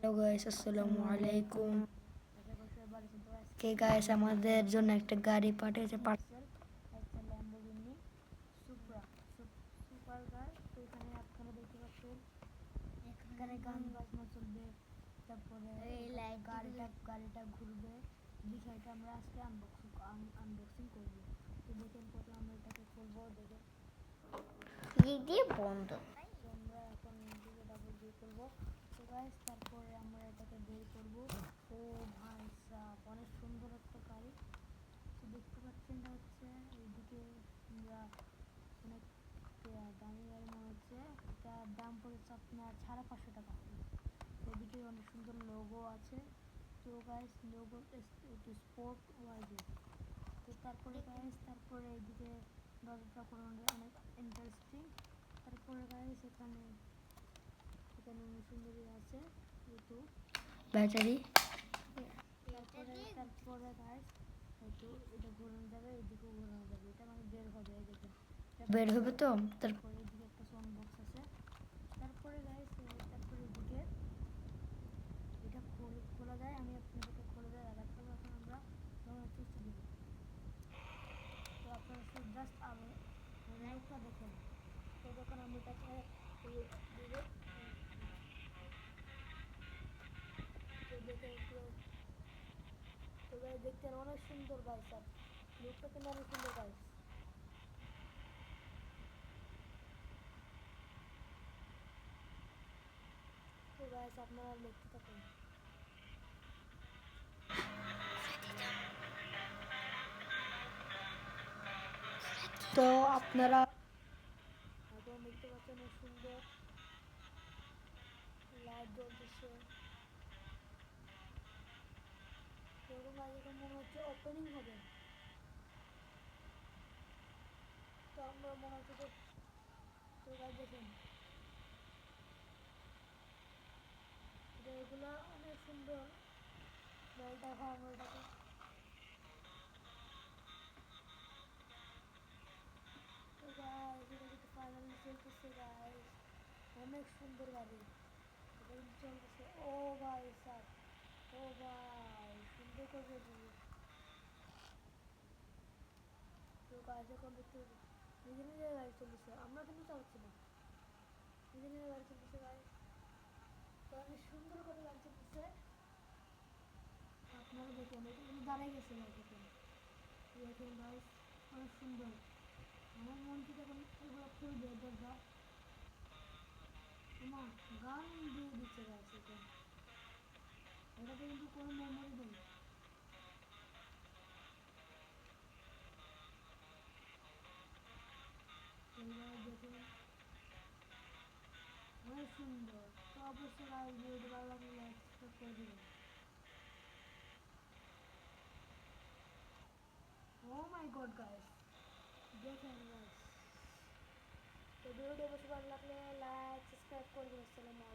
Hello guys আসসালামু আলাইকুম কে guys আমাদের জন্য একটা গাড়ি পাঠিয়েছে। এখানে গান বাজনা চলবে তারপরে গাড়িটা গাড়িটা ঘুরবে বিষয়টা আমরা আজকে আনবক্সিং আনবক্সিং করব দেখেন প্রথমে আমরা এটাকে খুলবো দেখে দিক দিয়ে বন্ধ তো আমরা এখন দিকে ডাবল দিয়ে করব তো গাইস তারপরে আমরা এটাকে বের করব। ও ভাই সাহ অনেক সুন্দর একটা গাড়ি। তো দেখতে পাচ্ছেন এটা হচ্ছে, এইদিকে অনেক দামি গাড়ি মনে হচ্ছে। এটার দাম পড়েছে আপনার সাড়ে পাঁচশো টাকা। এদিকে অনেক সুন্দর লোগো আছে। তো গাইস লোগো একটু স্পোর্ট ওয়াইজে তো তারপরে গাইস তারপরে এইদিকে দরজা করে অনেক ইন্টারেস্টিং তারপরে গাইস এখানে সুন্দরী আছে যেহেতু ব্যাটারি। তারপরে তারপরে হয়তো এটা ঘোরানো যাবে এদিকেও ঘোরানো যাবে। এটা মানে বের হবে এই বের হবে তো? তারপরে এদিকে একটা সাউন্ড বক্স আছে। তারপরে গাইস তারপরে এদিকে এটা খোল- খোলা যায় আমি আপনাদেরকে খুলে দেয় দেখাবো এখন আমরা যখন দিব তো আপনারা শুধু জাস্ট আমি লাইভটা দেখেন। তো যখন আমি এটাকে দিব তো অনেক সুন্দর গাইস স্যার। লুকটা কিন্তু অনেক সুন্দর গাইস তো গাইস আপনারা দেখতে থাকুন। তো আপনারা দেখতে পাচ্ছেন সুন্দর। লাইট জ্বলতেছে। হচ্ছে ওপেনিং হবে। তো আমরা মনে হচ্ছে তো দেখুন। এগুলো অনেক সুন্দর। গাড়িটা খাওয়ানো এটাকে। অনেক সুন্দর গাড়ি। চলতেছে। ও ভাই স্যার ও ভাই, সুন্দর করে এখন দেখতে নিজে নিজে গাড়ি চলতেছে, আমরা কিন্তু চালাচ্ছি না। নিজে নিজে গাড়ি চলতেছে তো অনেক সুন্দর করে গাড়ি চলতেছে। আপনারা দেখুন, এটা দাঁড়াই গেছে গাড়ি দেখুন দেখুন গাইস অনেক সুন্দর। আমার মন থেকে এখন এগুলো খুলবে দরজা গান দিয়ে দিচ্ছে গাছ এটা। এটাতে কিন্তু কোনো সুন্দর। তো অবশ্যই গাছ ভিডিওটি ভালো লাগলে লাইক করে দেবেন। ও মাই গড গাইস দেখেন গাইস তো ভিডিওটি অবশ্যই ভালো লাগলে লাইক সাবস্ক্রাইব করবেন আসসালামু আলাইকুম।